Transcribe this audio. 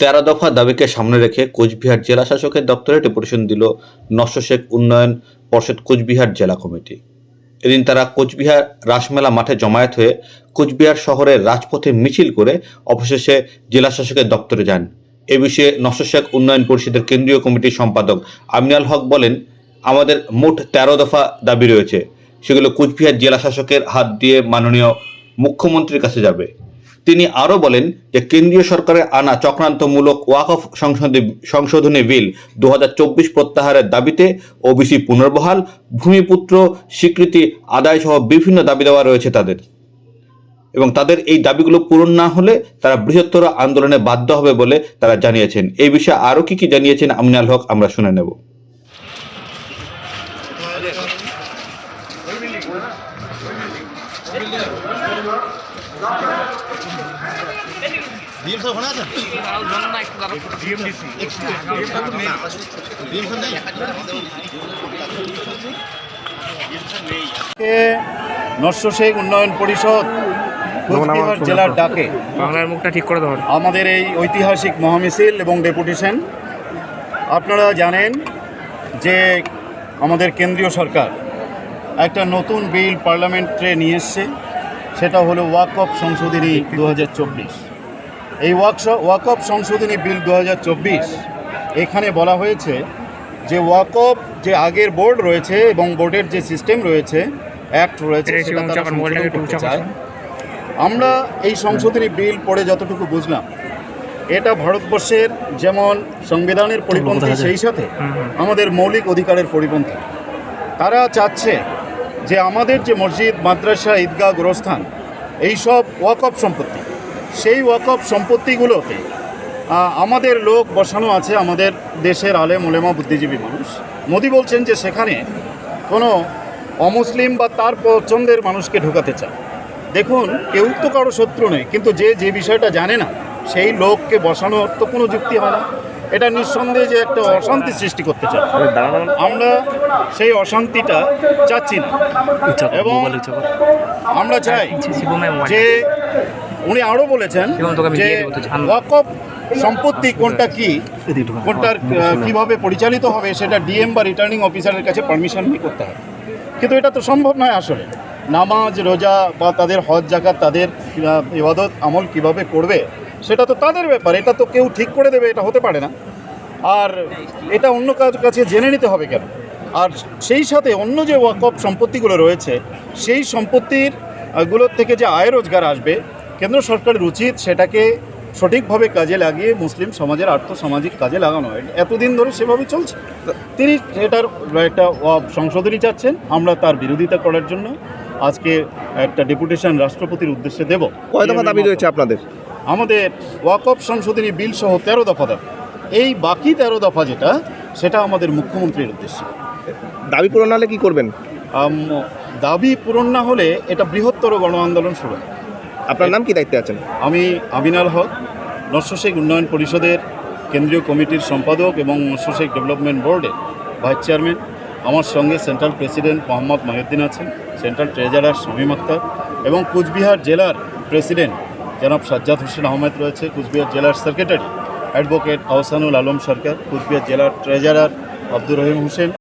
তেরো দফা দাবিকে সামনে রেখে কোচবিহার জেলা শাসকের দপ্তরে ডেপুটেশন দিল নস্য শেখ উন্নয়ন পর্ষদ কোচবিহার জেলা কমিটি। এদিন তারা কোচবিহার রাসমেলা মাঠে জমায়েত হয়ে কোচবিহার শহরের রাজপথে মিছিল করে অবশেষে জেলা শাসকের দপ্তরে যান। এ বিষয়ে নস্য শেখ উন্নয়ন পরিষদের কেন্দ্রীয় কমিটির সম্পাদক আমিনাল হক বলেন, আমাদের মোট তেরো দফা দাবি রয়েছে। সেগুলো কোচবিহার জেলা শাসকের হাত দিয়ে মাননীয় মুখ্যমন্ত্রীর কাছে যাবে। তিনি আরও বলেন যে কেন্দ্রীয় সরকারের আনা চক্রান্তমূলক ওয়াকফ সংশোধনী সংশোধনী বিল দু হাজার চব্বিশ প্রত্যাহারের দাবিতে ওবিসি পুনর্বহাল, ভূমিপুত্র, স্বীকৃতি আদায় সহ বিভিন্ন দাবি দেওয়া রয়েছে তাদের। এবং তাদের এই দাবিগুলো পূরণ না হলে তারা বৃহত্তর আন্দোলনে বাধ্য হবে বলে তারা জানিয়েছেন। এই বিষয়ে আরও কি কি জানিয়েছেন আমিনাল হক আমরা শুনে নেব। ডিএম স্যার ওখানে আছেন নস্য শেখ উন্নয়ন পরিষদ কোচবিহার জেলার ডাকে। বাংলার মুখটা ঠিক করে দেওয়ার। আমাদের এই ঐতিহাসিক মহামিছিল এবং ডেপুটেশন আপনারা জানেন যে আমাদের কেন্দ্রীয় সরকার একটা নতুন বিল পার্লামেন্টে নিয়ে এসছে সেটা হলো ওয়াকফ সংশোধনী দু হাজার চব্বিশ। এই ওয়াকশ ওয়াকফ সংশোধনী বিল দু হাজার চব্বিশ এখানে বলা হয়েছে যে ওয়াকফ যে আগের বোর্ড রয়েছে এবং বোর্ডের যে সিস্টেম রয়েছে অ্যাক্ট রয়েছে সেটা তারা করুন, মোবাইলটাকে একটু সংশোধন করতে চায়। আমরা এই সংশোধনী বিল পড়ে যতটুকু বুঝলাম এটা ভারতবর্ষের যেমন সংবিধানের পরিপন্থী সেই সাথে আমাদের মৌলিক অধিকারের পরিপন্থী। তারা চাচ্ছে যে আমাদের যে মসজিদ, মাদ্রাসা, ঈদগাহ, গোরস্থান এইসব ওয়াকফ সম্পত্তি, সেই ওয়াকফ সম্পত্তিগুলোতে আমাদের লোক বসানো আছে আমাদের দেশের আলেম ওলেমা বুদ্ধিজীবী মানুষ। মোদি বলছেন যে সেখানে কোনো অমুসলিম বা তার পছন্দের মানুষকে ঢোকাতে চায় দেখুন, কেউ তো কারও শত্রু নেই কিন্তু যে যে বিষয়টা জানে না, সেই লোককে বসানোর তো কোনো যুক্তি হয় না। এটা নিঃসন্দেহে যে একটা অশান্তি সৃষ্টি করতে চায়। আমরা সেই অশান্তিটা চাচ্ছি না। এবং আমরা চাই যে উনি আরও বলেছেন যে। ওয়াকফ সম্পত্তি কোনটা কি? কোনটার আহ, কীভাবে পরিচালিত হবে সেটা ডিএম বা রিটার্নিং অফিসারের কাছে পারমিশন নিয়ে করতে হবে? কিন্তু এটা তো সম্ভব নয় আসলে। নামাজ রোজা বা তাদের হজ জাকাত তাদের ইবাদত আমল কীভাবে করবে? সেটা তো তাদের ব্যাপার এটা তো কেউ ঠিক করে দেবে এটা হতে পারে না। আর এটা অন্য কার কাছে জেনে নিতে হবে কেন? আর সেই সাথে অন্য যে ওয়াকফ সম্পত্তিগুলো রয়েছে সেই সম্পত্তিরগুলোর থেকে যে আয় রোজগার আসবে কেন্দ্র সরকারের উচিত সেটাকে সঠিকভাবে কাজে লাগিয়ে মুসলিম সমাজের আর্থসামাজিক কাজে লাগানো। হয় এতদিন ধরে সেভাবেই চলছে। তিনি এটার একটা সংশোধনী চাচ্ছেন আমরা তার বিরোধিতা করার জন্য আজকে একটা ডেপুটেশন রাষ্ট্রপতির উদ্দেশ্যে দেব। কয় দফা দাবি রয়েছে আপনাদের? আমাদের ওয়াকফ সংশোধনী বিল সহ তেরো দফা দাবি এই বাকি তেরো দফা যেটা সেটা আমাদের মুখ্যমন্ত্রীর উদ্দেশ্য। দাবি পূরণ না হলে কী করবেন? দাবি পূরণ না হলে এটা বৃহত্তর গণ আন্দোলন শুরু হয়। আপনার নাম কি দায়িত্বে আছেন? আমি আমিনাল হক নস্য শেখ উন্নয়ন পরিষদের কেন্দ্রীয় কমিটির সম্পাদক এবং নস্য শেখ ডেভেলপমেন্ট বোর্ডের ভাইস চেয়ারম্যান। আমার সঙ্গে সেন্ট্রাল প্রেসিডেন্ট মোহাম্মদ মহিউদ্দিন আছেন সেন্ট্রাল ট্রেজারার শামীম আক্তার এবং কুচবিহার জেলার প্রেসিডেন্ট জনাব সাজ্জাদ হোসেন আহমেদ রয়েছে, কুচবিহার জেলার সেক্রেটারি অ্যাডভোকেট আহসানুল আলম সরকার, কুচবিহার জেলার ট্রেজারার আব্দুর রহিম হোসেন।